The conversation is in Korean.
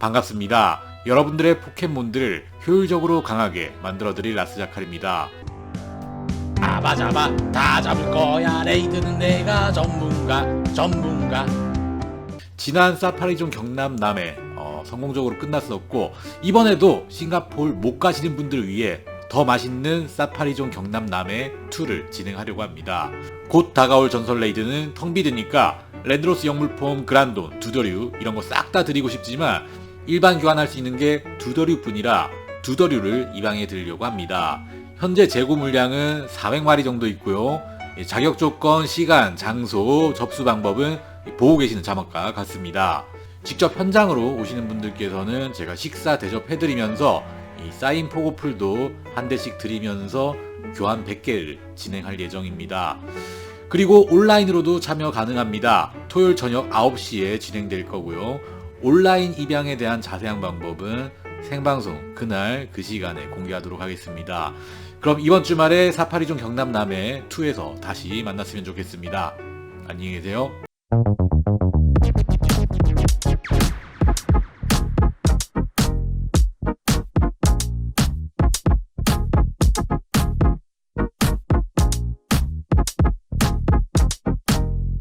반갑습니다. 여러분들의 포켓몬들을 효율적으로 강하게 만들어드릴 라스자칼입니다. 잡아 잡아 다 잡을 거야 레이드는 내가 전문가 전문가 지난 사파리존 경남 남해 어, 성공적으로 끝났었고 이번에도 싱가폴 못 가시는 분들을 위해 더 맛있는 사파리존 경남 남해 2를 진행하려고 합니다. 곧 다가올 전설 레이드는 텅 비드니까 랜드로스 영물폼 그란돈, 두더류 이런 거 싹 다 드리고 싶지만 일반 교환할 수 있는 게 두 더류뿐이라 두 더류를 입양해 드리려고 합니다. 현재 재고 물량은 400마리 정도 있고요. 예, 자격 조건, 시간, 장소, 접수 방법은 보고 계시는 자막과 같습니다. 직접 현장으로 오시는 분들께서는 제가 식사 대접해드리면서 이 사인 포고풀도 한 대씩 드리면서 교환 100개를 진행할 예정입니다. 그리고 온라인으로도 참여 가능합니다. 토요일 저녁 9시에 진행될 거고요. 온라인 입양에 대한 자세한 방법은 생방송 그날 그 시간에 공개하도록 하겠습니다. 그럼 이번 주말에 사파리존 경남 남해 2에서 다시 만났으면 좋겠습니다. 안녕히 계세요.